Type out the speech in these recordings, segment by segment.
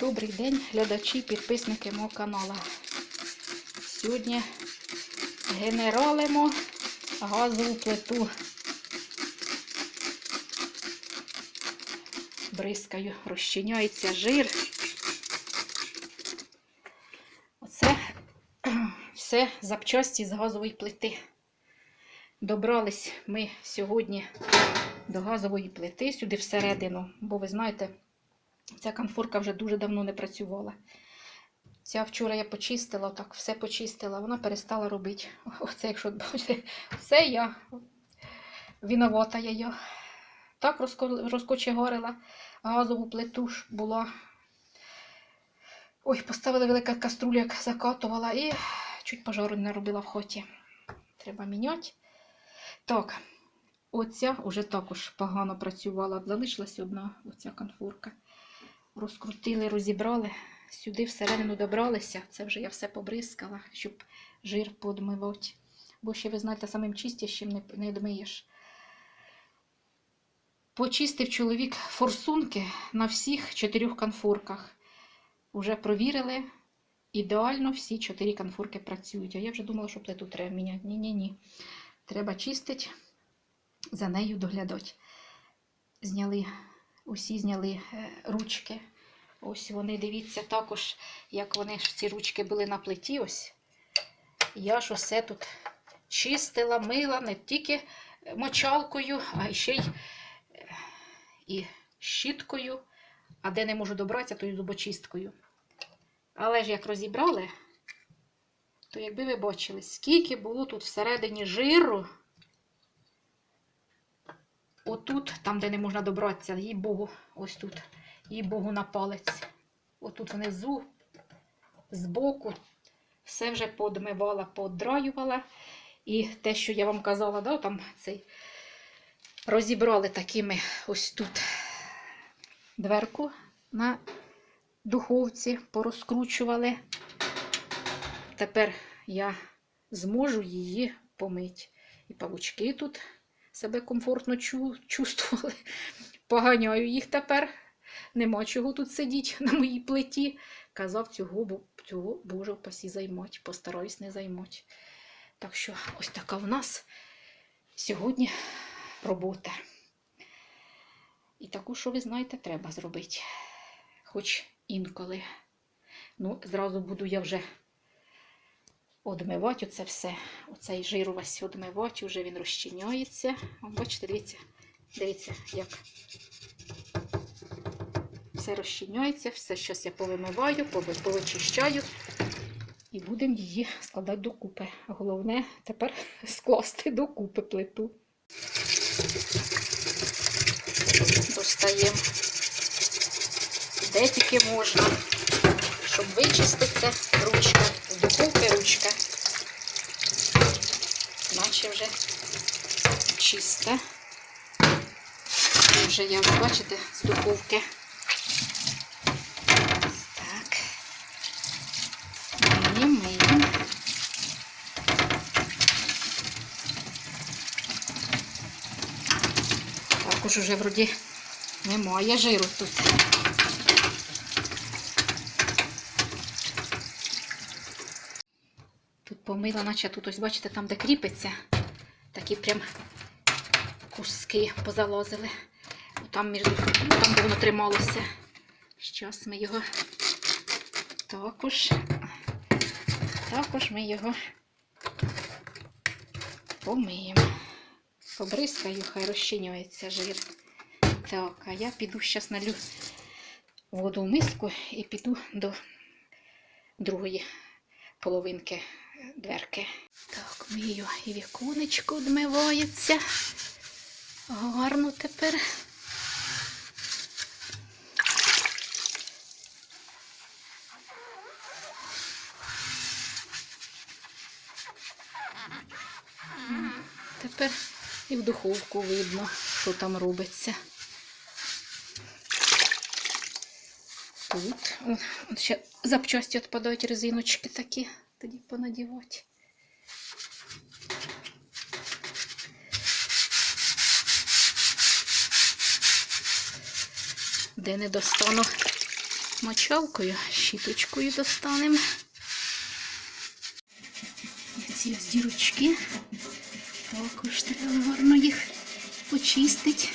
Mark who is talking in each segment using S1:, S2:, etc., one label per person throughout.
S1: Добрий день, глядачі, підписники мого каналу. Сьогодні генералимо газову плиту. Бризкаю, розчиняється жир. Оце все запчасті з газової плити. Добрались ми сьогодні до газової плити сюди всередину, бо ви знаєте, ця конфорка вже дуже давно не працювала. Ця вчора я почистила, так все почистила, вона перестала робити. Оце, якщо бачите, це я виновата я її. Так розкочегорила газову плиту була. Ой, поставила велика каструля, як закатувала, і чуть пожару не робила в хоті. Треба міняти. Так, оця вже також погано працювала. Залишилась одна оця конфорка. Розкрутили, розібрали. Сюди всередину добралися. Це вже я все побризкала, щоб жир подмивати. Бо ще, ви знаєте, самим чистящим не, не дмиєш. Почистив чоловік форсунки на всіх чотирьох конфорках. Уже провірили. Ідеально всі чотири конфорки працюють. А я вже думала, що плиту треба міняти. Ні-ні-ні. Треба чистити, за нею доглядати. Зняли, усі зняли е, ручки. Ось вони, дивіться, також, як вони ж ці ручки були на плиті. Ось. Я ж усе тут чистила, мила не тільки мочалкою, а ще й е, і щіткою. А де не можу добратися, то і зубочисткою. Але ж як розібрали, то якби ви бачили, скільки було тут всередині жиру, отут, там, де не можна добратися, їй Богу, ось тут, їй Богу на палець. Отут внизу, збоку, все вже подмивала, подраювала. І те, що я вам казала, да, там цей розібрали такими ось тут дверку на духовці, порозкручували. Тепер я зможу її помити. І павучки тут себе комфортно чу- чувствували. Поганяю їх тепер. Нема чого тут сидіти на моїй плиті. Казав, цього, бо- цього Боже впасі займать. Постараюсь не займать. Так що ось така в нас сьогодні робота. І таку, що ви знаєте, треба зробити. Хоч інколи. Ну, зразу буду я вже одмивати оце все. Оцей жир увесь одмивати, вже він розчиняється. Бачите, дивіться, дивіться, як все розчиняється, все щось я повимиваю, повичищаю. І будемо її складати докупи. Головне тепер скласти докупи плиту. Достаємо де тільки можна, щоб вичиститься ручка, з духовки ручка. Наче вже чиста. Вже я, бачите, з духовки. Так. Миємо, миємо. Також уже вроді немає жиру тут. Помила, наче тут ось, бачите, там, де кріпиться, такі прям куски позалазили. Там, між, там де воно трималося. Зараз ми його також, також ми його помиємо. Побризкаю, хай розчинюється жир. Так, а я піду зараз налю воду в миску і піду до другої половинки дверки. Так, мию і віконечко одмивається. Гарно тепер. Тепер і в духовку видно, що там робиться. Тут О, ще запчасті відпадають резиночки такі, тоді понадівати. Де не достану мочалкою, щіточкою достанемо. І ці ось дірочки. Також треба гарно їх почистити.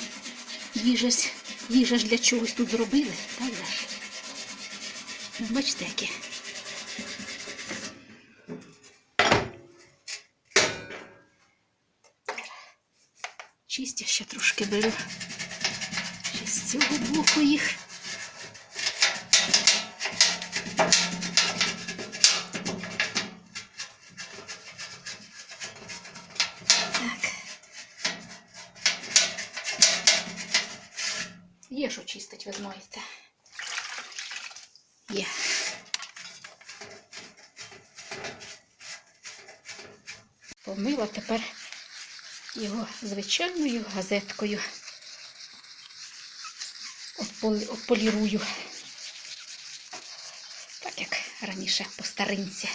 S1: Їжа ж, їжа ж для чогось тут зробили, так Бачите, які. Трошки. Ще цього боку їх. Так. Є що чистить, ви знаєте. Є. Помила тепер його звичайною газеткою. Отполірую. Так як раніше по старинці.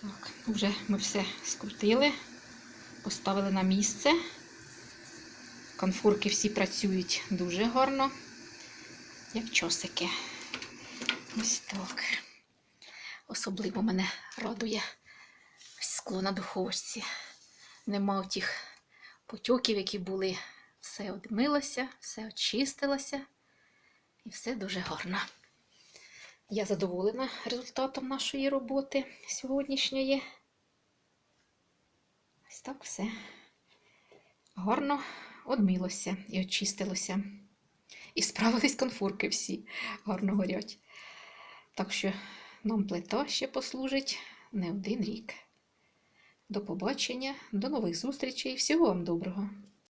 S1: Так, вже ми все скрутили, поставили на місце. Конфурки всі працюють дуже гарно, як чосики. Ось так. Особливо мене радує скло на духовці. Нема тих потьоків, які були. Все одмилося, все очистилося і все дуже гарно. Я задоволена результатом нашої роботи сьогоднішньої. Ось так все гарно одмилося і очистилося. І справились конфурки всі гарно горять. Так що нам плита ще послужить не один рік. До побачення, до нових зустрічей. Всього вам доброго!